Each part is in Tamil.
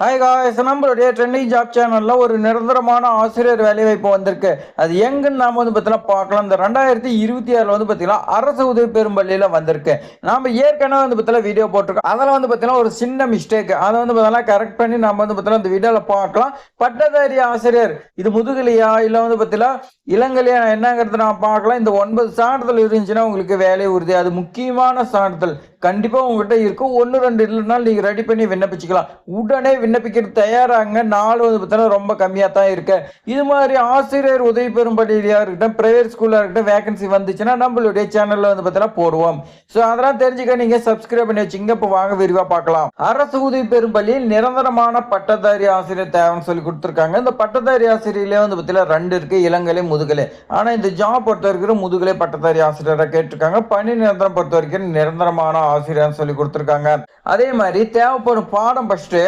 ஹாய் காய்ஸ் நம்மளுடைய ட்ரெண்டிங் ஜாப் சேனலில் ஒரு நிரந்தரமான ஆசிரியர் வேலைவாய்ப்பு வந்திருக்கு. அது எங்கன்னு நாம் வந்து பார்த்தீங்கன்னா பார்க்கலாம். இந்த ரெண்டாயிரத்தி இருபத்தி ஆறில் வந்து பார்த்தீங்கன்னா அரசு உதவி பெறும் பள்ளியில் வந்திருக்கு. நாம் ஏற்கனவே வந்து பார்த்தீங்கன்னா வீடியோ போட்டிருக்கோம். அதில் வந்து பார்த்தீங்கன்னா ஒரு சின்ன மிஸ்டேக் அதை வந்து பார்த்தீங்கன்னா கரெக்ட் பண்ணி நம்ம வந்து பார்த்தீங்கன்னா இந்த வீடியோவில் பார்க்கலாம். பட்டதாரி ஆசிரியர் இது முதுகலையா இல்லை வந்து பார்த்தீங்கன்னா இளங்கலையா? என்னங்கிறது நான் பார்க்கலாம். இந்த ஒன்பது சான்றிதழ் இருந்துச்சுன்னா உங்களுக்கு வேலை உறுதி. அது முக்கியமான சான்றிதழ். கண்டிப்பா உங்ககிட்ட இருக்கும். ஒன்று ரெண்டு இல்லைன்னா நீங்க ரெடி பண்ணி விண்ணப்பிச்சுக்கலாம். உடனே விண்ணப்பிக்கிறது தயாராங்க. நாள் வந்து பார்த்தீங்கன்னா ரொம்ப கம்மியாக தான் இருக்கு. இது மாதிரி ஆசிரியர் உதவி பெறும் பள்ளியிலையா இருக்கட்டும் பிரைவேட் ஸ்கூலாக இருக்கட்டும் வேகன்சி வந்துச்சுன்னா நம்மளுடைய சேனல்ல வந்து பார்த்தீங்கன்னா போடுவோம். ஸோ அதெல்லாம் தெரிஞ்சுக்க நீங்க சப்ஸ்கிரைப் பண்ணி வச்சுங்க இப்போ வாங்க விரிவாக பார்க்கலாம். அரசு உதவி பெறும் பள்ளியில் நிரந்தரமான பட்டதாரி ஆசிரியர் தேவைன்னு சொல்லி கொடுத்துருக்காங்க. இந்த பட்டதாரி ஆசிரியர்லேயே வந்து பார்த்தீங்கன்னா ரெண்டு இருக்கு. இளங்கலை முதுகலை. ஆனால் இந்த ஜாப் பொறுத்த வரைக்கும் முதுகலை பட்டதாரி ஆசிரியராக கேட்டிருக்காங்க. பணி நிரந்தரம் பொறுத்த வரைக்கும் நிரந்தரமான ஆசிரியர்னு சொல்லி கொடுத்துருக்காங்க. அதே மாதிரி தேவைப்படும் பாடம் ஃபர்ஸ்ட்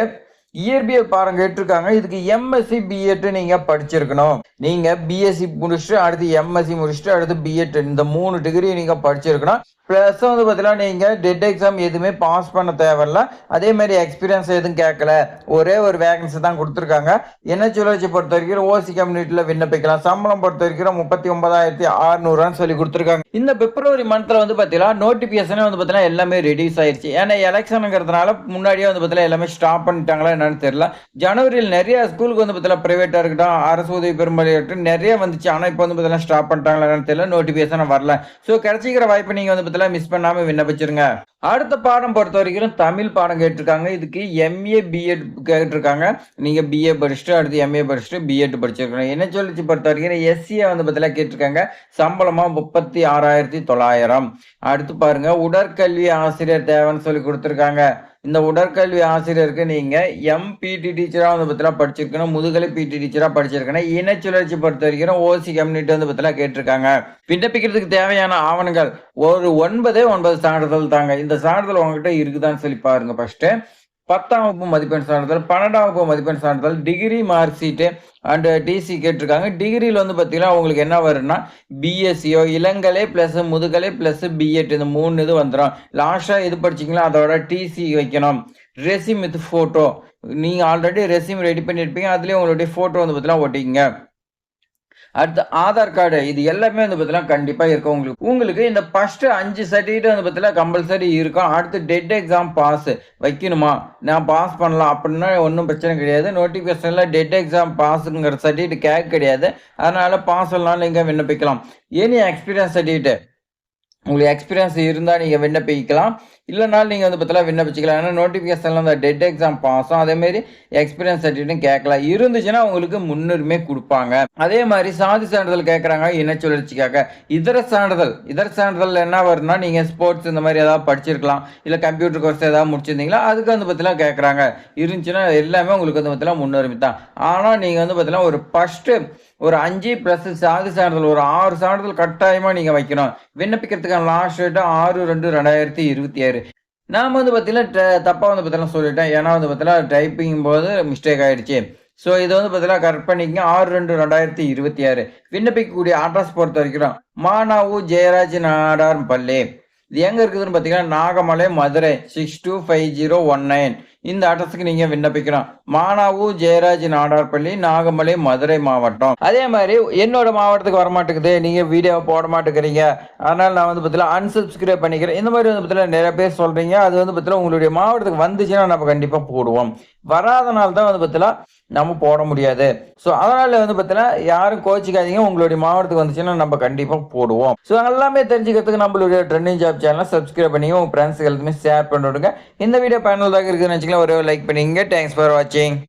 இயற்பியல் பாடம் கேட்டிருக்காங்க. இதுக்கு எம்எஸ்சி பிஎட் நீங்க படிச்சிருக்கணும். நீங்க பிஎஸ்சி முடிச்சுட்டு அடுத்து எம்எஸ்சி முடிச்சுட்டு அடுத்து பிஎட் இந்த மூணு டிகிரி நீங்க படிச்சிருக்கணும். ப்ளஸ் வந்து பார்த்தீங்கன்னா நீங்கள் டெட் எக்ஸாம் எதுவுமே பாஸ் பண்ண தேவையில்ல. அதே மாதிரி எக்ஸ்பீரியன்ஸ் எதுவும் கேட்கல. ஒரே ஒரு வேகன்சி தான் கொடுத்துருக்காங்க. என்ன சுழற்சி பொறுத்த வரைக்கும் ஓசி கம்யூனிட்டியில் விண்ணப்பிக்கலாம். சம்பளம் பொறுத்த வரைக்கும் முப்பத்தி ஒன்பதாயிரத்தி அறுநூறுவான்னு சொல்லி கொடுத்துருக்காங்க. இந்த பிப்ரவரி மந்த்தில் வந்து பார்த்தீங்கன்னா நோட்டிஃபிகேஷனே வந்து பார்த்தீங்கன்னா எல்லாமே ரெடியூஸ் ஆயிடுச்சு ஏன்னா எலெக்ஷனுங்கிறதுனால முன்னாடியே வந்து பார்த்தீங்கன்னா எல்லாமே ஸ்டாப் பண்ணிட்டாங்களா என்னன்னு தெரியல. ஜனவரியில் நிறைய ஸ்கூலுக்கு வந்து பார்த்தீங்கன்னா பிரைவேட்டா இருக்கட்டும் அரசு உதவி பெரும்பாலும் இருக்கட்டும் நிறைய வந்துச்சு. ஆனால் இப்போ வந்து பார்த்தீங்கன்னா ஸ்டாப் பண்ணிட்டாங்களா என்னன்னு தெரியல. நோட்டிஃபிகேஷன் வரல. ஸோ கிடைச்சிக்கிற வாய்ப்பை நீங்கள் வந்து பார்த்தீங்கன்னா மிஸ் பண்ணாமல் விண்ணப்பிச்சிருங்க. அடுத்த பாடம் பொறுத்த வரைக்கும் தமிழ் பாடம் கேட்டிருக்காங்க. இதுக்கு எம்ஏ பிஎட் கேட்டிருக்காங்க. நீங்கள் பிஏ படிச்சுட்டு அடுத்து எம்ஏ படிச்சுட்டு பிஎட் படிச்சிருக்கணும். என்ன சொல்லிச்சு பொறுத்த வரைக்கும் எஸ்சியை வந்து பதிலாக கேட்டிருக்காங்க. சம்பளமாக முப்பத்தி ஆறாயிரத்தி தொள்ளாயிரம். அடுத்து பாருங்க உடற்கல்வி ஆசிரியர் தேவைன்னு சொல்லி கொடுத்துருக்காங்க. இந்த உடற்கல்வி ஆசிரியருக்கு நீங்க எம்பிடி டீச்சரா வந்து பத்திலா படிச்சிருக்கணும். முதுகலை பிடி டீச்சரா படிச்சிருக்கணும். இனச்சுழற்சி பொறுத்த வரைக்கும் ஓசி கம்யூனிட்டி வந்து பத்திலா கேட்டிருக்காங்க. விண்ணப்பிக்கிறதுக்கு தேவையான ஆவணங்கள். ஒரு ஒன்பதே ஒன்பது சான்றிதழ் தாங்க. இந்த சான்றிதழ் உங்ககிட்ட இருக்குதான்னு சொல்லி பாருங்க ஃபர்ஸ்ட்டு பத்தாம் வகுப்பு மதிப்பெண் சான்றிதழ் பன்னெண்டாம் வகுப்பு மதிப்பெண் சான்றிதழ் degree mark sheet and TC கேட்டிருக்காங்க. டிகிரியில் வந்து பார்த்தீங்கன்னா உங்களுக்கு என்ன வரும்னா பிஎஸ்சியோ இளங்கலை ப்ளஸ் முதுகலை ப்ளஸ் பிஎட் இந்த மூணு இது வந்துடும் லாஸ்ட்டாக இது படிச்சிங்களா அதோட டிசி வைக்கணும். ரெசிம் வித் ஃபோட்டோ நீங்கள் ஆல்ரெடி ரெசிம் ரெடி பண்ணியிருப்பீங்க அதுலேயே உங்களுடைய ஃபோட்டோ வந்து பார்த்தீங்கன்னா ஒட்டிங்க அடுத்து ஆதார் கார்டு இது எல்லாமே வந்து பார்த்தீங்கன்னா கண்டிப்பாக இருக்கும். உங்களுக்கு உங்களுக்கு இந்த ஃபஸ்ட்டு அஞ்சு சர்டிஃபிகேட் வந்து பார்த்தீங்கன்னா கம்பல்சரி இருக்கும். அடுத்து டெட் எக்ஸாம் பாஸ் வைக்கணுமா? நான் பாஸ் பண்ணலாம் அப்படின்னா ஒன்றும் பிரச்சனை கிடையாது. நோட்டிஃபிகேஷனில் டெட் எக்ஸாம் பாஸுங்கிற சர்டிஃபிகேட் கேட்க கிடையாது. அதனால் பாஸ் எல்லாம் நீங்கள் விண்ணப்பிக்கலாம். எனி எக்ஸ்பீரியன்ஸ் சர்டிஃபிகேட் உங்களுக்கு எக்ஸ்பீரியன்ஸ் இருந்தால் நீங்கள் விண்ணப்பிக்கலாம். இல்லைனாலும் நீங்கள் வந்து பார்த்தலாம் விண்ணப்பிச்சிக்கலாம். ஏன்னா நோட்டிஃபிகேஷனில் அந்த டெட் எக்ஸாம் பாஸும் அதேமாரி எக்ஸ்பீரியன்ஸ் சர்டிஃபிகேட்டும் கேட்கலாம். இருந்துச்சுன்னா உங்களுக்கு முன்னுரிமை கொடுப்பாங்க. அதே மாதிரி சாதி சான்றிதழ் கேட்குறாங்க இன சுழற்சிக்காக. இதர சான்றிதழ் இதர சான்றிதழ் என்ன வருதுன்னா நீங்கள் ஸ்போர்ட்ஸ் இந்த மாதிரி ஏதாவது படிச்சிருக்கலாம். இல்லை கம்ப்யூட்டர் கோர்ஸ் ஏதாவது முடிச்சிருந்தீங்களா அதுக்கு வந்து பார்த்தீங்கன்னா கேட்குறாங்க. இருந்துச்சுன்னா எல்லாமே உங்களுக்கு வந்து பார்த்தீங்கன்னா முன்னுரிமை தான். ஆனால் நீங்கள் வந்து பார்த்தீங்கன்னா ஒரு ஃபஸ்ட்டு ஒரு அஞ்சு ப்ளஸ் சாதி சான்றிதழ் ஒரு ஆறு சான்றிதழ் கட்டாயமாக நீங்கள் வைக்கணும். விண்ணப்பிக்கிறதுக்கான லாஸ்ட் டேட்டு ஆறு ரெண்டு ரெண்டாயிரத்தி இருபத்தி ஆறு. நான் வந்து பார்த்தீங்கன்னா தப்பாக வந்து பார்த்தீங்கன்னா சொல்லிட்டேன். ஏன்னா வந்து பார்த்தீங்கன்னா டைப்பிங் போது மிஸ்டேக் ஆகிடுச்சு ஸோ இதை வந்து பார்த்தீங்கன்னா கரெக்ட் பண்ணிக்கங்க. ஆறு ரெண்டு ரெண்டாயிரத்தி இருபத்தி ஆறு. விண்ணப்பிக்கக்கூடிய அட்ரஸ் பொறுத்த வரைக்கும் மானாவு ஜெயராஜ் நாடார் பள்ளி. இது எங்கே இருக்குதுன்னு பார்த்தீங்கன்னா Nagamalai Madurai six two five zero one nine இந்த அட்ரஸுக்கு நீங்க விண்ணப்பிக்கலாம். மானாவு ஜெயராஜ் நாடார்பள்ளி நாகமலை மதுரை மாவட்டம். அதே மாதிரி என்னோட மாவட்டத்துக்கு வர மாட்டேங்குது நீங்க வீடியோ போட மாட்டேங்கிறீங்க. அதனால நான் வந்து பார்த்தீங்கன்னா அன்சப்ஸ்கிரைப் பண்ணிக்கிறேன். இந்த மாதிரி வந்து பார்த்தீங்கன்னா நிறைய பேர் சொல்றீங்க. அது வந்து பார்த்தீங்கன்னா உங்களுடைய மாவட்டத்துக்கு வந்துச்சுன்னா நம்ம கண்டிப்பா போடுவோம். வராதனால தான் வந்து பார்த்தீங்கன்னா நம்ம போட முடியாது. ஸோ அதனால வந்து பார்த்தீங்கன்னா யாரும் கோச்சிக்காதீங்க. உங்களுடைய மாவட்டத்துக்கு வந்துச்சுன்னா நம்ம கண்டிப்பாக போடுவோம். ஸோ எல்லாமே தெரிஞ்சுக்கிறதுக்கு நம்மளுடைய ட்ரெண்டிங் ஜாப் சேனலை சப்ஸ்கிரைப் பண்ணி உங்கள் ஃப்ரெண்ட்ஸுக்கு எல்லாத்துமே ஷேர் பண்ணிவிடுங்க. இந்த வீடியோ பயனுள்ளதாக இருக்குதுன்னு வச்சுக்கலாம் ஒரு லைக் பண்ணிங்க தேங்க்ஸ் ஃபார் வாட்சிங்